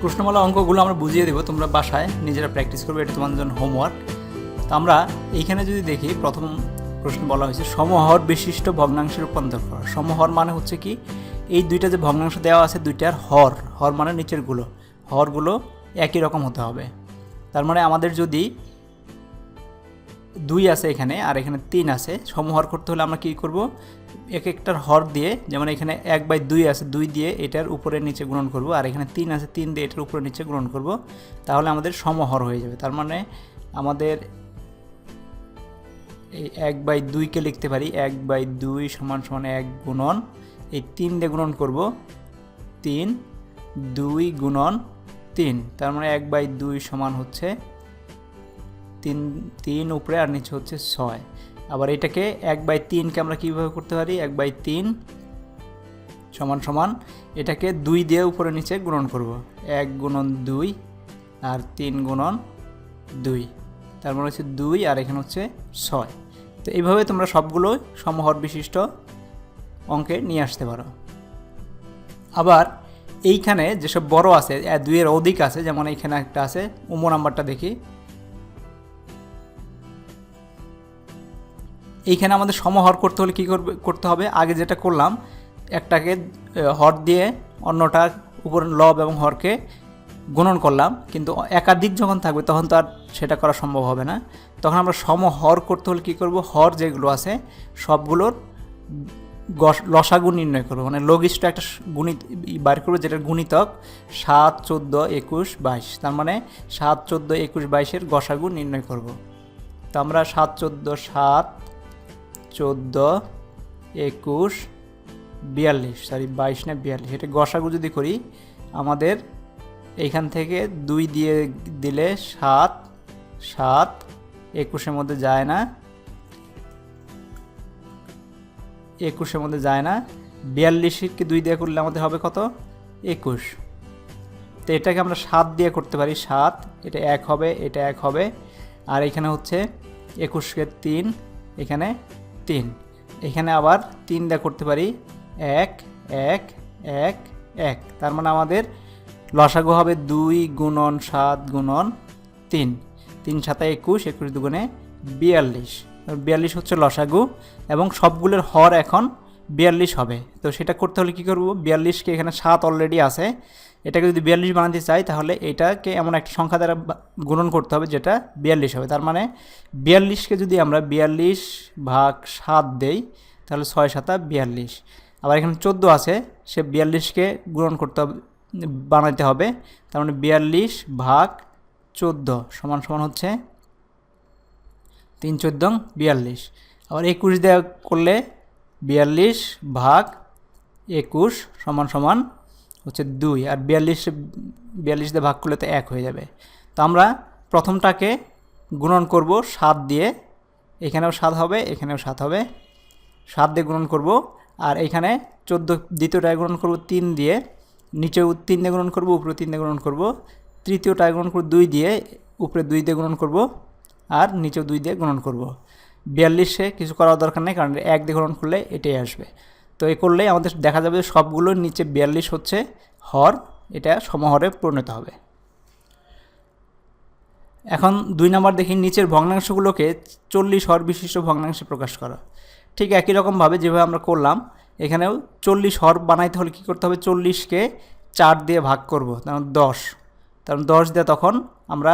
প্রশ্নমালা অঙ্কগুলো আমরা বুঝিয়ে দেবো, তোমরা বাসায় নিজেরা প্র্যাকটিস করবে, এটা তোমাদের জন্য হোমওয়ার্ক তো আমরা এইখানে যদি দেখি, প্রথম প্রশ্ন বলা হয়েছে, সমহর বিশিষ্ট ভগ্নাংশের রূপান্তর করা। সমহর মানে হচ্ছে কি, এই দুইটা যে ভগ্নাংশ দেওয়া আছে দুইটার হর। হর মানে নিচেরগুলো হরগুলো একই রকম হতে হবে। তার মানে আমাদের যদি দুই আছে এখানে আর এখানে তিন আছে। সমহর করতে হলে আমরা কী করব? এক একটার হর দিয়ে, যেমন এখানে এক বাই দুই আছে, দুই দিয়ে এটার উপরে নিচে গ্রহণ করব। আর এখানে তিন আছে, তিন দিয়ে এটার উপরে নিচে গ্রহণ করব। তাহলে আমাদের সমহর হয়ে যাবে। তার মানে আমাদের এই এক বাই দুইকে লিখতে পারি। এক বাই দুই সমান সমান এক গুণন। এই তিন দিয়ে গুণন করব। তিন, দুই গুণন তিন। তার মানে এক বাই দুই সমান হচ্ছে তিন তিন উপরে আর নিচে হচ্ছে ছয়। আবার এটাকে এক বাই তিনকে আমরা কীভাবে করতে পারি? এক বাই তিন সমান সমান এটাকে দুই দিয়ে উপরে নিচে গুণন করব। এক গুণন দুই আর তিন গুণন দুই। তার মানে হচ্ছে দুই আর এখানে হচ্ছে ছয়। তো এইভাবে তোমরা সবগুলো সমহর বিশিষ্ট অঙ্কে নিয়ে আসতে পারো। আবার এইখানে যেসব বড় আছে দুইয়ের অধিক আছে, যেমন এইখানে একটা আছে, উমো নাম্বারটা দেখি। এইখানে আমাদের সমহর করতে হলে কী করবে করতে হবে? আগে যেটা করলাম, একটাকে হর দিয়ে অন্যটার উপর লব এবং হরকে গুণন করলাম। কিন্তু একাধিক যখন থাকবে, তখন তো আর সেটা করা সম্ভব হবে না। তখন আমরা সমহর করতে হলে কী করব? হর যেগুলো আছে, সবগুলোর গস- লসাগু নির্ণয় করব। মানে লঘিষ্ঠ একটা গুণিত বার করব যেটার গুণিতক সাত, চোদ্দ, একুশ, বাইশ। তার মানে সাত, চোদ্দ, একুশ, বাইশের গসাগু নির্ণয় করব। তো আমরা সাত, চোদ্দ, সাত চোদ্দ, একুশ, বিয়াল্লিশ, সরি, বাইশ না বিয়াল্লিশ। এটা গসাগু যদি করি, আমাদের এইখান থেকে দুই দিয়ে দিলে সাত সাত, একুশের মধ্যে যায় না, একুশের মধ্যে যায় না, বিয়াল্লিশকে দুই দিয়ে করলে আমাদের হবে কত? একুশ। তো এটাকে আমরা সাত দিয়ে করতে পারি, সাত, এটা এক হবে, এটা এক হবে, আর এখানে হচ্ছে একুশকে তিন, এখানে তিন। এখানে আবার তিন দিয়ে করতে পারি। এক এক এক এক। তার মানে আমাদের লসাগু হবে দুই গুণন সাত গুণন তিন। তিন সাতা একুশ একুশ দুগুণে বিয়াল্লিশ। বিয়াল্লিশ হচ্ছে লসাগু এবং সবগুলোর হর এখন বিয়াল্লিশ হবে। তো সেটা করতে হলে কী করব? বিয়াল্লিশকে এখানে সাত অলরেডি আছে। এটাকে যদি বিয়াল্লিশ বানাতে চাই, তাহলে এটাকে এমন একটা সংখ্যা দ্বারা গুণন করতে হবে যেটা বিয়াল্লিশ হবে। তার মানে বিয়াল্লিশকে যদি আমরা বিয়াল্লিশ ভাগ সাত দেই, তাহলে ছয় সাতা বিয়াল্লিশ। আবার এখানে চোদ্দ আছে, সে বিয়াল্লিশকে গুণন করতে হবে, বানাইতে হবে। তার মানে বিয়াল্লিশ ভাগ চোদ্দ সমান সমান হচ্ছে তিন চোদ্দ, বিয়াল্লিশ। আবার একুশ দেওয়া করলে বিয়াল্লিশ ভাগ একুশ সমান সমান হচ্ছে দুই। আর বিয়াল্লিশ বিয়াল্লিশ দিয়ে ভাগ করলে তো এক হয়ে যাবে। তো আমরা প্রথমটাকে গুণন করব সাত দিয়ে। এখানেও সাত হবে, এখানেও সাত হবে। সাত দিয়ে গুণন করব। আর এখানে চোদ্দ, দ্বিতীয়টায় গুণন করব তিন দিয়ে। নিচেও তিন দিয়ে গুণন করব উপরে তিন দিয়ে গুণন করব। তৃতীয়টায় গুণন করব দুই দিয়ে, উপরে দুই দিয়ে গুণন করব। আর নিচেও দুই দিয়ে গুণন করব। বিয়াল্লিশে কিছু করার দরকার নেই, কারণ এক দিয়ে গুণন করলে এটাই আসবে। তো এই করলেই আমাদের দেখা যাবে যে সবগুলোর নিচে বিয়াল্লিশ হচ্ছে হর, এটা সমহরে পরিণত হবে। এখন দুই নম্বর দেখি, নিচের ভগ্নাংশগুলোকে চল্লিশ হর বিশিষ্ট ভগ্নাংশে প্রকাশ করা। ঠিক একই রকমভাবে যেভাবে আমরা করলাম, এখানেও চল্লিশ হর বানাইতে হলে কী করতে হবে? চল্লিশকে চার দিয়ে ভাগ করব কারণ দশ। কারণ দশ দিয়ে তখন আমরা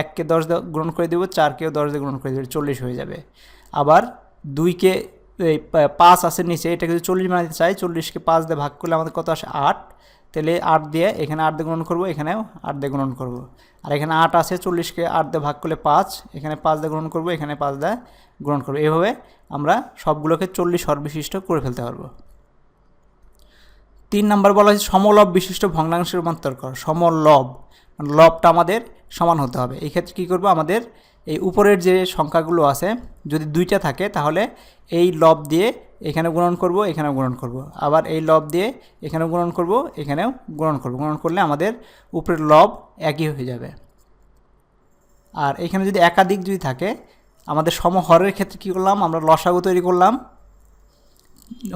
এককে দশ দিয়ে গ্রহণ করে দেবো, চারকেও দশ দিয়ে গ্রহণ করে দেবো চল্লিশ হয়ে যাবে। আবার দুইকে, এই পাঁচ আছে নিচে, এটাকে যদি চল্লিশ বানাতে চাই, চল্লিশকে পাঁচ দিয়ে ভাগ করলে আমাদের কত আসে? আট। তাহলে আট দিয়ে এখানে আট দিয়ে গ্রহণ করব, এখানেও আট দিয়ে গ্রহণ করব। আর এখানে আট আছে, চল্লিশকে আট দিয়ে ভাগ করলে পাঁচ, এখানে পাঁচ দিয়ে গ্রহণ করব, এখানে পাঁচ দিয়ে গ্রহণ করব। এভাবে আমরা সবগুলোকে চল্লিশ হর বিশিষ্ট করে ফেলতে পারব। তিন নম্বর বলা হয়েছে, সমলব বিশিষ্ট ভগ্নাংশে রূপান্তর কর। সমলব। মানে লবটা আমাদের সমান হতে হবে। এই ক্ষেত্রে কী করব? আমাদের এই উপরের যে সংখ্যাগুলো আছে, যদি দুইটা থাকে, তাহলে এই লব দিয়ে এখানে গুণন করব, এখানেও গুণন করব। আবার এই লব দিয়ে এখানেও গুণন করব, এখানেও গুণন করব। গুণন করলে আমাদের উপরের লব একই হয়ে যাবে। আর এখানে যদি একাধিক যদি থাকে, আমাদের সমহরের ক্ষেত্রে কী করলাম? আমরা লসাগু তৈরি করলাম।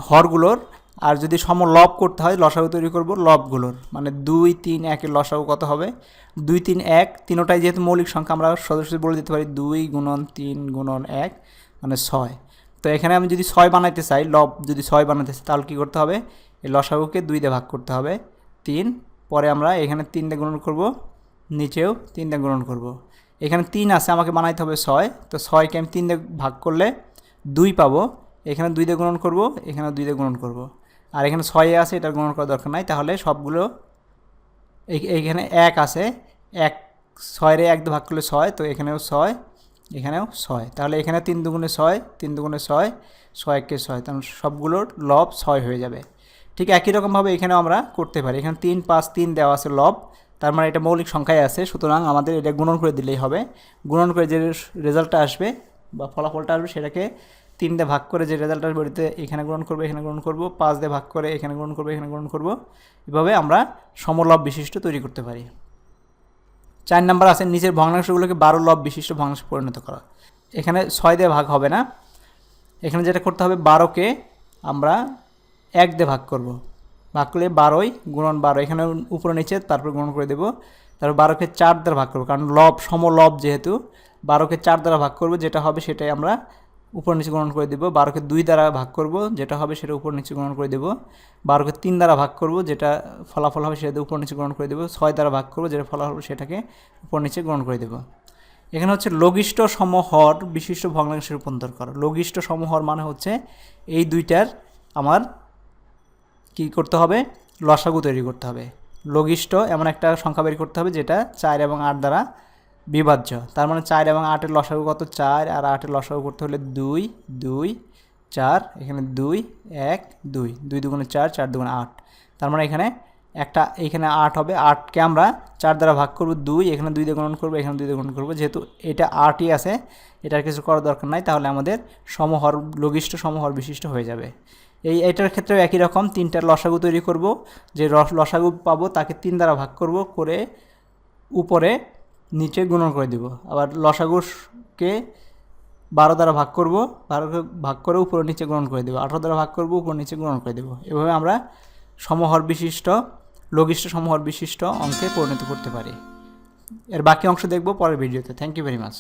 হরগুলোর আর যদি সম লব করতে হয়, লসাগু তৈরি করব লবগুলোর। মানে দুই, তিন একের লসাগু কত হবে? দুই, তিন, এক, তিনোটাই যেহেতু মৌলিক সংখ্যা, আমরা সদস্য বলে দিতে পারি দুই গুণন তিন গুণন এক মানে ছয়। তো এখানে আমি যদি ছয় বানাইতে চাই, লব যদি ছয় বানাইতে চাই, তাহলে কী করতে হবে? এই লসাগুকে দুই দিয়ে ভাগ করতে হবে। তিন, পরে আমরা এখানে তিন দিয়ে গুণন করব, নিচেও তিন দিয়ে গুণন করব। এখানে তিন আছে, আমাকে বানাইতে হবে ছয়। তো ছয়কে আমি তিন দিয়ে ভাগ করলে দুই পাবো। এখানে দুই দিয়ে গুণন করব, এখানে দুই দিয়ে গুণন করব। আর এখানে ছয়ে আছে, এটা গুণন করার দরকার নাই। তাহলে সবগুলো এইখানে এক আছে। এক ছয়ের এক ভাগ করলে ছয়, তো এখানেও ছয় এখানেও ছয়। তাহলে এখানে তিন দুগুণে ছয়, তিন দুগুণে ছয় ছয় একে ছয়। তাহলে সবগুলোর লব ছয় হয়ে যাবে। ঠিক একই রকমভাবে এখানেও আমরা করতে পারি। এখানে তিন, পাঁচ, তিন দেওয়া আছে লব। তার মানে এটা মৌলিক সংখ্যায় আছে। সুতরাং আমাদের এটা গুণন করে দিলেই হবে। গুণন করে যে রেজাল্টটা আসবে বা ফলাফলটা আসবে, সেটাকে তিন দিয়ে ভাগ করে যে রেজাল্ট আসবে এখানে গ্রহণ করব, এখানে গ্রহণ করব, পাঁচ দিয়ে ভাগ করে এখানে গ্রহণ করব, এখানে গ্রহণ করব, এভাবে আমরা সমলব বিশিষ্ট তৈরি করতে পারি। চার নাম্বার আছে, নিচের ভগ্নাংশগুলোকে বারো লব বিশিষ্ট ভগ্নাংশে পরিণত করা। এখানে ছয় দিয়ে ভাগ হবে না। এখানে যেটা করতে হবে, বারোকে আমরা এক দিয়ে ভাগ করব। ভাগ করলে বারোই গুণন বারো। এখানে উপরে নিচে তারপর গুণন করে দেবো। তারপর বারোকে চার দ্বারা ভাগ করব, কারণ লব, সমলব যেহেতু, বারোকে চার দ্বারা ভাগ করব, যেটা হবে সেটাই আমরা উপর নিচে গ্রহণ করে দেবো। বারোকে দুই দ্বারা ভাগ করব, যেটা হবে সেটা উপর নিচে গ্রহণ করে দেবো। বারোকে তিন দ্বারা ভাগ করব, যেটা ফলাফল হবে সেটা উপর নিচে গ্রহণ করে দেবো। ছয় দ্বারা ভাগ করব, যেটা ফলাফল সেটাকে উপর নিচে গ্রহণ করে দেবো। এখানে হচ্ছে লঘিষ্ঠ সমহর বিশিষ্ট ভগ্নাংশে রূপান্তর করা। লঘিষ্ঠ সমহর মানে হচ্ছে এই দুইটার আমার কি করতে হবে? লসাগু তৈরি করতে হবে। লঘিষ্ঠ এমন একটা সংখ্যা বের করতে হবে, যেটা চার এবং আট দ্বারা বিভাজ্য। তার মানে চার এবং আটের লসাগু কত? চার, আর আটের লসাগু করতে হলে দুই দুই, চার, এখানে দুই, এক, দুই। দুই দুগুণে চার চার দুগুণে আট। তার মানে এখানে একটা, এখানে আট হবে। আটকে আমরা চার দ্বারা ভাগ করব দুই, এখানে দুই দিয়ে করব, এখানে দুই দিয়ে করব। যেহেতু এটা আটই আছে, এটার কিছু করার দরকার নাই, তাহলে আমাদের সমহর, লঘিষ্ঠ সমহর বিশিষ্ট হয়ে যাবে। এই, এটার ক্ষেত্রেও একই রকম, তিনটার লসাগু তৈরি করব। যে রস লসাগু পাবো, তাকে তিন দ্বারা ভাগ করব, করে উপরে নিচে গুণন করে দিব। আবার লসাগুকে বারো দ্বারা ভাগ করব, বারো ভাগ করে উপরে নিচে গ্রহণ করে দেবো। আঠারো দ্বারা ভাগ করব, উপর নিচে গ্রহণ করে দেবো। এভাবে আমরা সমহর বিশিষ্ট, লঘিষ্ঠ সমহর বিশিষ্ট অঙ্কে পরিণত করতে পারি। এর বাকি অংশ দেখব পরের ভিডিওতে। Thank you very much